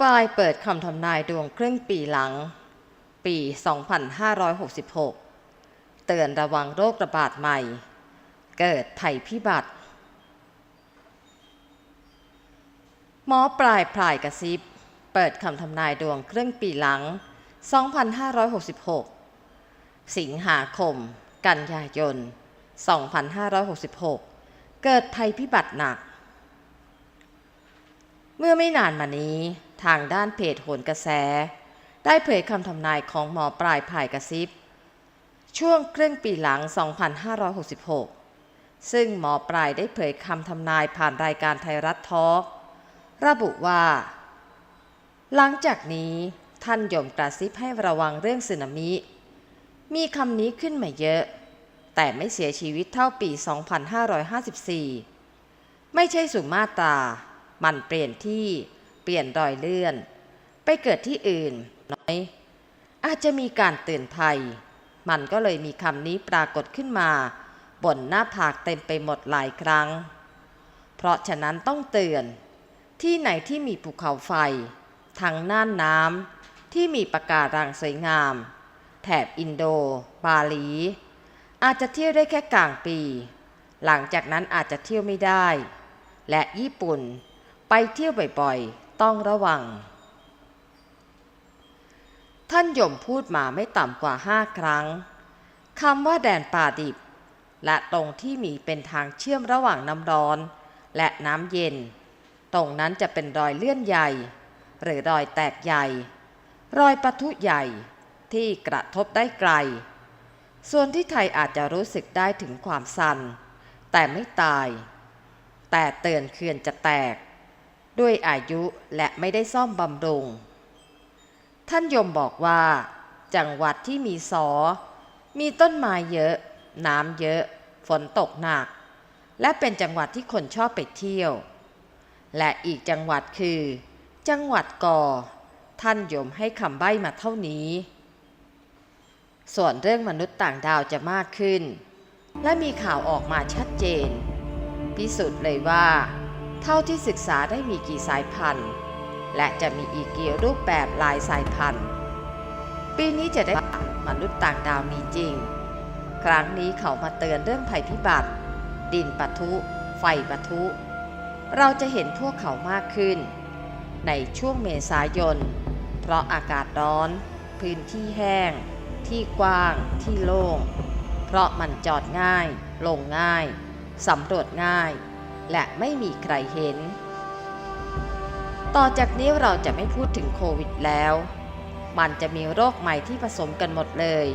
ปลายเปิดคำทำนายดวงครึ่งปีหลัง ปี 2566 เตือนระวังโรคระบาดใหม่ เกิดภัยพิบัติ หมอปลายพลายกระซิบ เปิดคำทำนายดวงครึ่งปีหลัง 2566 สิงหาคม กันยายน 2566 เกิดภัยพิบัติหนัก เมื่อไม่นานมานี้ทางด้านเพจโหนกระแส ได้เผยคำทำนายของหมอปลายพายกระซิบ ช่วงครึ่งปีหลัง 2566 ซึ่งหมอปลายได้เผยคำทำนายผ่านรายการไทยรัฐทอล์กระบุว่า หลังจากนี้ท่านยมกระซิบให้ระวังเรื่องสึนามิ มีคำนี้ขึ้นมาเยอะ แต่ไม่เสียชีวิตเท่าปี 2554 ไม่ใช่สุมาตรา มันเปลี่ยนที่เปลี่ยนรอยเลื่อน ไปเกิดที่อื่นน้อย อาจจะมีการเตือนภัย มันก็เลยมีคำนี้ปรากฏขึ้นมา บนหน้าผากเต็มไปหมดหลายครั้ง เพราะฉะนั้นต้องเตือน ที่ไหนที่มีภูเขาไฟ ทางน่านน้ำที่มีปะการังสวยงาม แถบอินโด บาหลี อาจจะเที่ยวได้แค่กลางปี หลังจากนั้นอาจจะเที่ยวไม่ได้ และญี่ปุ่น เที่ยวบ่อยๆ ต้องระวัง ท่านยมพูดมาไม่ต่ำกว่าห้าครั้งคำว่าแดนป่าดิบ และตรงที่มีเป็นทางเชื่อมระหว่างน้ำร้อน และน้ำเย็น ตรงนั้นจะเป็นรอยเลื่อนใหญ่ หรือรอยแตกใหญ่ รอยปะทุใหญ่ที่กระทบได้ไกล ส่วนที่ไทยอาจจะรู้สึกได้ถึงความสั่นแต่ไม่ตาย แต่เตือนเขื่อนจะแตก ด้วยอายุและไม่ได้ซ่อมบำรุง ท่านยมบอกว่า จังหวัดที่มีสอ มีต้นไม้เยอะ น้ำเยอะ ฝนตกหนัก และเป็นจังหวัดที่คนชอบไปเที่ยว และอีกจังหวัดคือ จังหวัดกอ ท่านยมให้คำใบ้มาเท่านี้ ส่วนเรื่องมนุษย์ต่างดาวจะมากขึ้น และมีข่าวออกมาชัดเจน พิสูจน์เลยว่า เท่าที่ศึกษาได้มีกี่สายพันธุ์ และจะมีอีกกี่รูปแบบลายสายพันธุ์ ปีนี้จะได้มนุษย์ต่างดาวมีจริง ครั้งนี้เขามาเตือนเรื่องภัยพิบัติ ดินปะทุ ไฟปะทุ เราจะเห็นพวกเขามากขึ้น ในช่วงเมษายน เพราะอากาศร้อน พื้นที่แห้ง ที่กว้าง ที่โล่ง เพราะมันจอดง่าย ลงง่าย สำรวจง่าย และไม่มีใครเห็น ต่อจากนี้เราจะไม่พูดถึงโควิดแล้ว มันจะมีโรคใหม่ที่ผสมกันหมดเลย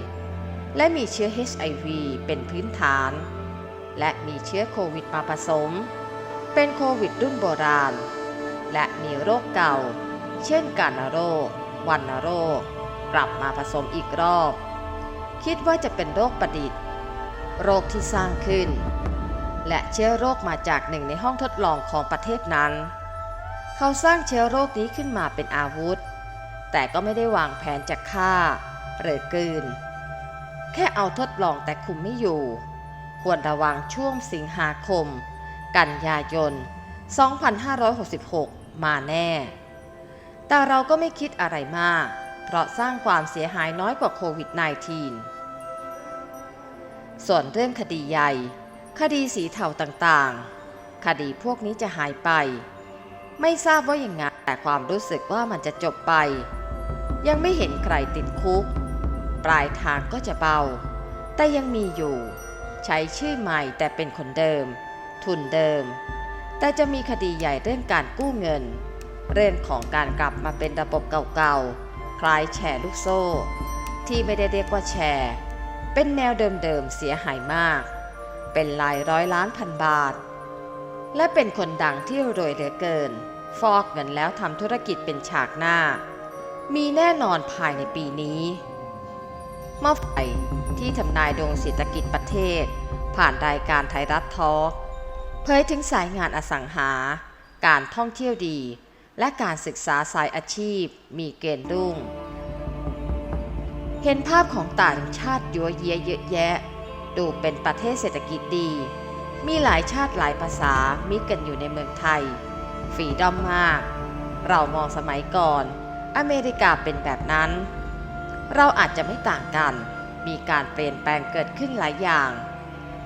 และมีเชื้อ HIV เป็นพื้นฐาน และมีเชื้อโควิดมาผสม เป็นโควิดรุ่นโบราณ และมีโรคเก่า เช่นกาฬโรค วันโรค กลับมาผสมอีกรอบ คิดว่าจะเป็นโรคประดิษฐ์ โรคที่สร้างขึ้น และเชื้อโรคมาจากหนึ่งในห้องทดลองของประเทศนั้น เขาสร้างเชื้อโรคนี้ขึ้นมาเป็นอาวุธ แต่ก็ไม่ได้วางแผนจะฆ่า หรือกลืน แค่เอาทดลองแต่คุมไม่อยู่ ควรระวังช่วงสิงหาคม กันยายน 2566 มาแน่ แต่เราก็ไม่คิดอะไรมาก เพราะสร้างความเสียหายน้อยกว่าโควิด -19 ส่วนเรื่องคดีใหญ่ คดีสีเทาต่างๆ คดีพวกนี้จะหายไป ไม่ทราบว่ายังไงแต่ความรู้สึกว่ามันจะจบไป ยังไม่เห็นใครติดคุก ปลายทางก็จะเบา แต่ยังมีอยู่ ใช้ชื่อใหม่แต่เป็นคนเดิม ทุนเดิม แต่จะมีคดีใหญ่เรื่องการกู้เงิน เรื่องของการกลับมาเป็นระบบเก่าๆ คล้ายแชร์ลูกโซ่ ที่ไม่ได้เรียกว่าแชร์ เป็นแนวเดิมๆเสียหายมาก เป็นหลายร้อยล้านพันบาท และเป็นคนดังที่รวยเหลือเกิน ฟอกเงินแล้วทำธุรกิจเป็นฉากหน้า มีแน่นอนภายในปีนี้เมื่อไฟที่ทำนายดวงเศรษฐกิจประเทศ ผ่านรายการไทยรัฐทอล์กเผยถึงสายงานอสังหา การท่องเที่ยวดี และการศึกษาสายอาชีพ มีเกณฑ์รุ่ง เห็นภาพของต่างชาติยัวเยียเยอะแยะ ดูเป็นประเทศเศรษฐกิจดี มีหลายชาติหลายภาษามิตรกันอยู่ในเมืองไทย ฝีดอมมาก เรามองสมัยก่อน อเมริกาเป็นแบบนั้น เราอาจจะไม่ต่างกัน มีการเปลี่ยนแปลงเกิดขึ้นหลายอย่าง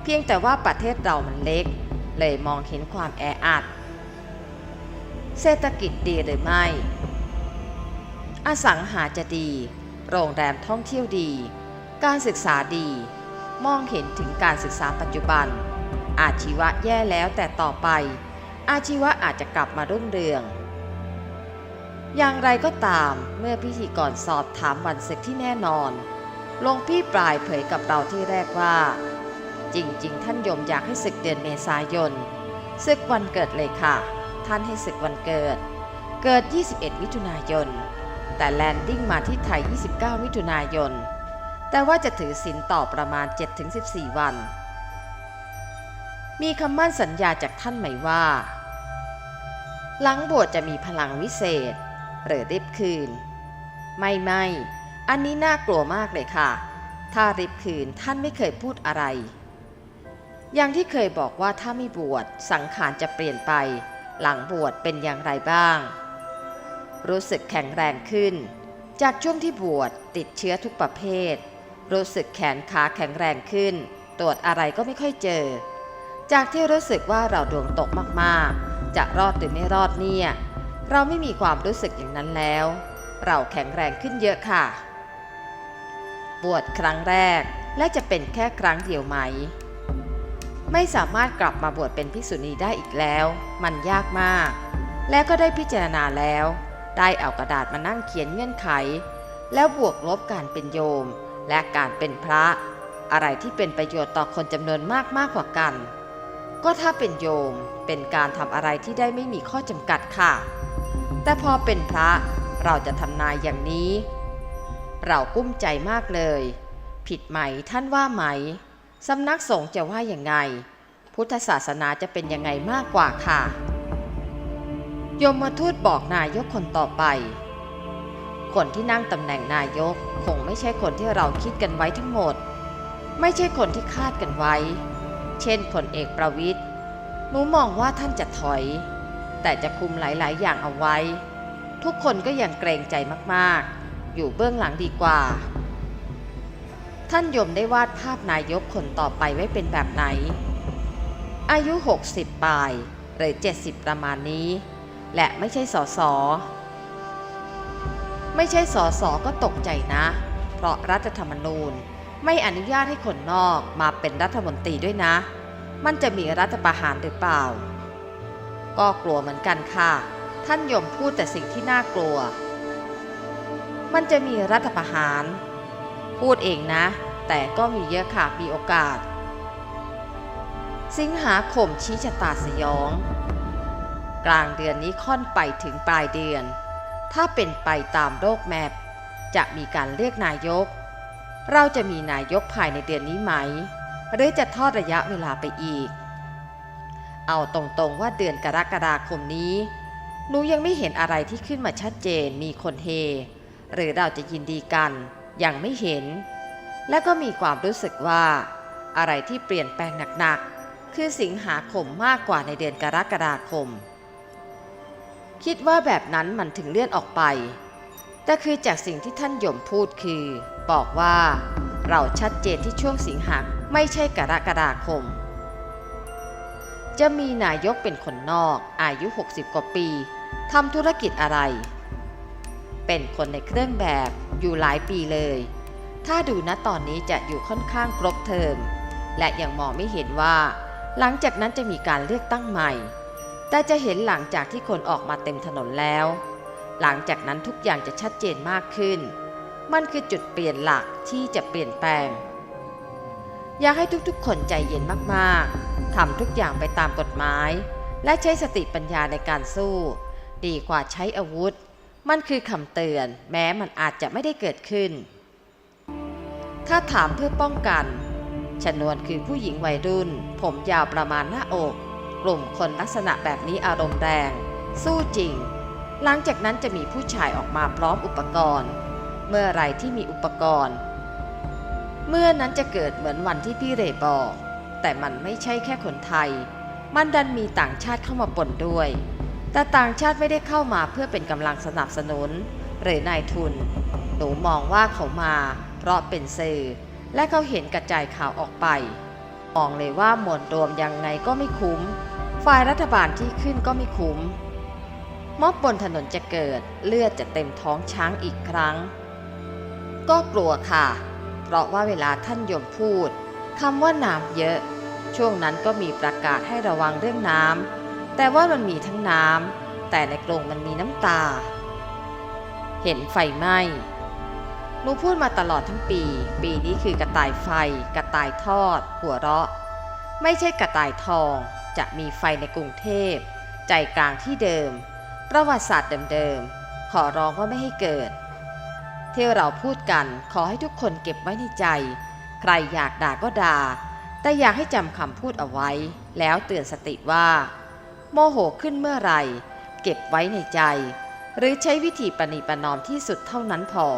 เพียงแต่ว่าประเทศเรามันเล็ก เลยมองเห็นความแออัด เศรษฐกิจดีหรือไม่ อสังหาจะดี โรงแรมท่องเที่ยวดี การศึกษาดี มองเห็นถึงการศึกษาปัจจุบัน อาชีวะแย่แล้วแต่ต่อไป อาชีวะอาจจะกลับมารุ่งเรือง อย่างไรก็ตามเมื่อพิธีกรสอบถามวันศึกที่แน่นอนหลวงพี่ปลายเผยกับเราที่แรกว่า จริง ๆ ท่านยมอยากให้ศึกเดือนเมษายนศึกวันเกิดเลยค่ะ ท่านให้ศึกวันเกิด เกิด 21 มิถุนายน แต่แลนดิ้งมาที่ไทย 29 มิถุนายน แต่ว่าจะถือศีลต่อประมาณ 7-14 วัน มีคำมั่นสัญญาจากท่านไหมว่า หลังบวชจะมีพลังวิเศษ หรือริบคืน ไม่ไม่อันนี้น่ากลัวมากเลยค่ะ ถ้าริบคืนท่านไม่เคยพูดอะไร อย่างที่เคยบอกว่าถ้าไม่บวชสังขารจะเปลี่ยนไป หลังบวชเป็นอย่างไรบ้าง รู้สึกแข็งแรงขึ้น จากช่วงที่บวชติดเชื้อทุกประเภท รู้สึกแขนขาแข็งแรงขึ้น ตรวจอะไรก็ไม่ค่อยเจอ จากที่รู้สึกว่าเราดวงตกมากๆ จะรอดหรือไม่รอดเนี่ย เราไม่มีความรู้สึกอย่างนั้นแล้ว เราแข็งแรงขึ้นเยอะค่ะ บวชครั้งแรกและจะเป็นแค่ครั้งเดียวไหม ไม่สามารถกลับมาบวชเป็นภิกษุณีได้อีกแล้ว มันยากมาก และก็ได้พิจารณาแล้ว ได้เอากระดาษมานั่งเขียนเงื่อนไข แล้วบวกลบการเป็นโยม และการเป็นพระ อะไรที่เป็นประโยชน์ต่อคนจำนวนมากมากกว่ากัน ก็ถ้าเป็นโยมเป็นการทำอะไรที่ได้ไม่มีข้อจำกัดค่ะ แต่พอเป็นพระเราจะทำนายอย่างนี้ เรากุ้มใจมากเลย ผิดไหมท่านว่าไหมสำนักสงฆ์จะว่าอย่างไง พุทธศาสนาจะเป็นยังไงมากกว่าค่ะ ยมทูตบอกนายกคนต่อไป คนที่นั่งตำแหน่งนายก คงไม่ใช่คนที่เราคิดกันไว้ทั้งหมด ไม่ใช่คนที่คาดกันไว้ เช่นผลเอกประวิทย์หนูมองว่าท่านจะถอย แต่จะคุมหลาย ๆ อย่างเอาไว้ ทุกคนก็ยังเกรงใจมาก ๆ อยู่เบื้องหลังดีกว่า ท่านยมได้วาดภาพนายกคนต่อไปไว้เป็นแบบไหน อายุ 60ปลายหรือ 70 ประมาณนี้ และไม่ใช่สอสอ ไม่ใช่สอสอก็ตกใจนะ เพราะรัฐธรรมนูญไม่อนุญาตให้คนนอกมาเป็นรัฐมนตรีด้วยนะ มันจะมีรัฐประหารหรือเปล่า ก็กลัวเหมือนกันค่ะ ท่านยมพูดแต่สิ่งที่น่ากลัว มันจะมีรัฐประหาร พูดเองนะ แต่ก็มีเยอะค่ะมีโอกาส สิงหาคมชี้ชะตาสยอง กลางเดือนนี้ค่อนไปถึงปลายเดือน ถ้าเป็นไปตามโรคแมพจะมีการเรียกนายก เราจะมีนายกภายในเดือนนี้ไหม หรือจะทอดระยะเวลาไปอีก เอาตรงๆว่าเดือนกรกฎาคมนี้หนูยังไม่เห็นอะไรที่ขึ้นมาชัดเจนมีคนเฮ หรือเราจะยินดีกัน ยังไม่เห็น และก็มีความรู้สึกว่า อะไรที่เปลี่ยนแปลงหนักๆ คือสิงหาคมมากกว่าในเดือนกรกฎาคม คิดว่าแบบนั้นมันถึงเลื่อนออกไป แต่คือจากสิ่งที่ท่านยมพูดคือ บอกว่าเราชัดเจนที่ช่วงสิงหาไม่ใช่กรกฎาคม จะมีนายกเป็นคนนอก อายุ 60 กว่าปีทำธุรกิจอะไร เป็นคนในเครื่องแบบอยู่หลายปีเลย ถ้าดูณตอนนี้จะอยู่ค่อนข้างครบเทอม และยังมองไม่เห็นว่า หลังจากนั้นจะมีการเลือกตั้งใหม่ แต่จะเห็นหลังจากที่คนออกมาเต็มถนนแล้ว หลังจากนั้นทุกอย่างจะชัดเจนมากขึ้น มันคือจุดเปลี่ยนหลักที่จะเปลี่ยนแปลง อยากให้ทุกๆ คนใจเย็นมากๆทำทุกอย่างไปตามกฎหมาย และใช้สติปัญญาในการสู้ ดีกว่าใช้อาวุธ มันคือคำเตือน แม้มันอาจจะไม่ได้เกิดขึ้น ถ้าถามเพื่อป้องกันชนวนคือผู้หญิงวัยรุ่น ผมยาวประมาณหน้าอก กลุ่มคนลักษณะแบบนี้อารมณ์แรง สู้จริง หลังจากนั้นจะมีผู้ชายออกมาพร้อมอุปกรณ์ เมื่อไรที่มีอุปกรณ์ เมื่อนั้นจะเกิดเหมือนวันที่พี่เรบอก แต่มันไม่ใช่แค่คนไทย มันดันมีต่างชาติเข้ามาปนด้วย แต่ต่างชาติไม่ได้เข้ามาเพื่อเป็นกำลังสนับสนุน หรือนายทุน หนูมองว่าเขามา เพราะเป็นสื่อ และเขาเห็นกระจายข่าวออกไปมองเลยว่ามวลรวมยังไงก็ไม่คุ้ม ฝ่ายรัฐบาลที่ขึ้นก็ไม่คุ้ม ม็อบบนถนนจะเกิดเลือดจะเต็มท้องช้างอีกครั้ง ก็กลัวค่ะ เพราะว่าเวลาท่านยมพูดคำว่าน้ำเยอะ ช่วงนั้นก็มีประกาศให้ระวังเรื่องน้ำแต่ว่ามันมีทั้งน้ำแต่ในกรงมันมีน้ำตา เห็นไฟไหมหนูพูดมาตลอดทั้งปี ปีนี้คือกระต่ายไฟ กระต่ายทอด หัวเราะ ไม่ใช่กระต่ายทอง จะมีไฟในกรุงเทพ ใจกลางที่เดิม ประวัติศาสตร์เดิมๆ ขอร้องว่าไม่ให้เกิด เที่เราพูดกันขอให้ทุกคนเก็บไว้ในใจ ใครอยากด่าก็ด่า แต่อยากให้จำคำพูดเอาไว้ แล้วเตือนสติว่า โมโหขึ้นเมื่อไหร่เก็บไว้ในใจ หรือใช้วิธีประนีประนอมที่สุดเท่านั้นพอ